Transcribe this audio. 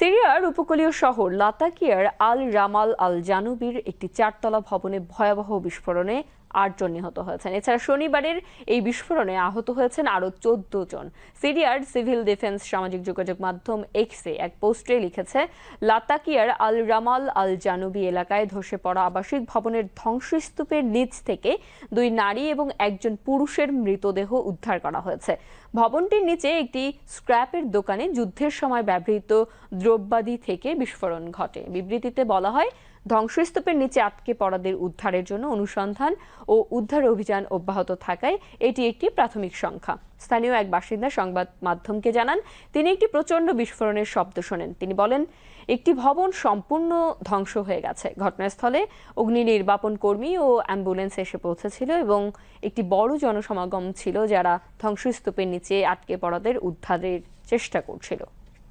সিরিয়ার উপকূলীয় শহর লাতাকিয়ার আল রামাল আল জানুবির একটি চারতলা ভবনে ভয়াবহ বিস্ফোরণে আটজন নিহত হয়েছেন। এছাড়া শনিবারের এই বিস্ফোরণে আহত হয়েছেন আরও চোদ্দ জন। সিরিয়ার সিভিল ডিফেন্স সামাজিক যোগাযোগ মাধ্যম এক্সে এক পোস্টে লিখেছে, লাতাকিয়ার আল রামাল আল জানুবি এলাকায় ধসে পড়া আবাসিক ভবনের ধ্বংসস্তূপের নিচ থেকে দুই নারী এবং একজন পুরুষের মৃতদেহ উদ্ধার করা হয়েছে। ভবনটির নিচে একটি স্ক্র্যাপের দোকানে যুদ্ধের সময় ব্যবহৃত দ্রব্যাদি থেকে বিস্ফোরণ ঘটে। বিবৃতিতে বলা হয়, ধ্বংসস্তূপের নিচে আটকে পড়াদের উদ্ধারের জন্য অনুসন্ধান ও উদ্ধার অভিযান অব্যাহত থাকায় এটি একটি প্রাথমিক সংখ্যা। স্থানীয় এক বাসিন্দা সংবাদ মাধ্যমকে জানান, তিনি একটি প্রচণ্ড বিস্ফোরণের শব্দ শোনেন। তিনি বলেন, একটি ভবন সম্পূর্ণ ধ্বংস হয়ে গেছে। ঘটনাস্থলে অগ্নি নির্বাপন কর্মী ও অ্যাম্বুলেন্স এসে পৌঁছেছিল এবং একটি বড় জনসমাগম ছিল যারা ধ্বংসস্তূপের নিচে আটকে পড়াদের উদ্ধারের চেষ্টা করছিল।